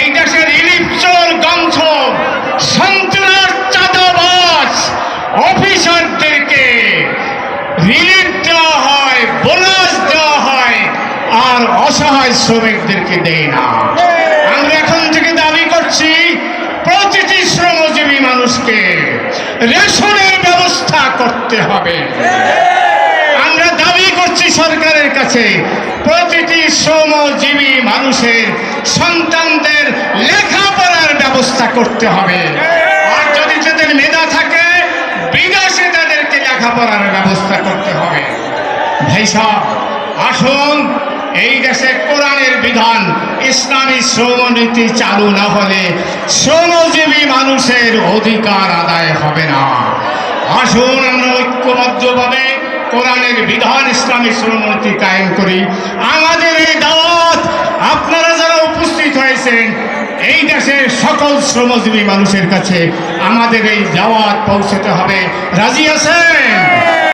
এই দেশের ইলিপচর গন্ধ সন্ত্রাস চাঁদাবাজ অফিসারদেরকে রিলিফ দেওয়া হয়, বোনাস দেওয়া হয়, আর অসহায় শ্রমিকদেরকে দেয় না। আমরা এখন থেকে দাবি করছি, প্রতিটি শ্রমজীবী মানুষকে রেশনের ব্যবস্থা করতে হবে। আমরা দাবি করছি সরকারের কাছে, প্রতিটি শ্রমজীবী মানুষের লেখাপড়ার ব্যবস্থা করতে হবে। আর যদি তাদের মেধা থাকে বিদেশে তাদেরকে লেখাপড়ার ব্যবস্থা করতে হবে। ভাই সাহেব আসুন, এই দেশে কোরআনের বিধান, ইসলামী শ্রমনীতি চালু না হলে শ্রমজীবী মানুষের অধিকার আদায় হবে না। আসুন, আমরা ঐক্যবদ্ধভাবে কোরআনের বিধান, ইসলামী শ্রমনীতি কায়েম করি। আমাদের এই যারা উপস্থিত এই দেশের সকল শ্রমজীবী মানুষের কাছে আমাদের এই যাওয়ার পৌঁছতে হবে। রাজি আছেন?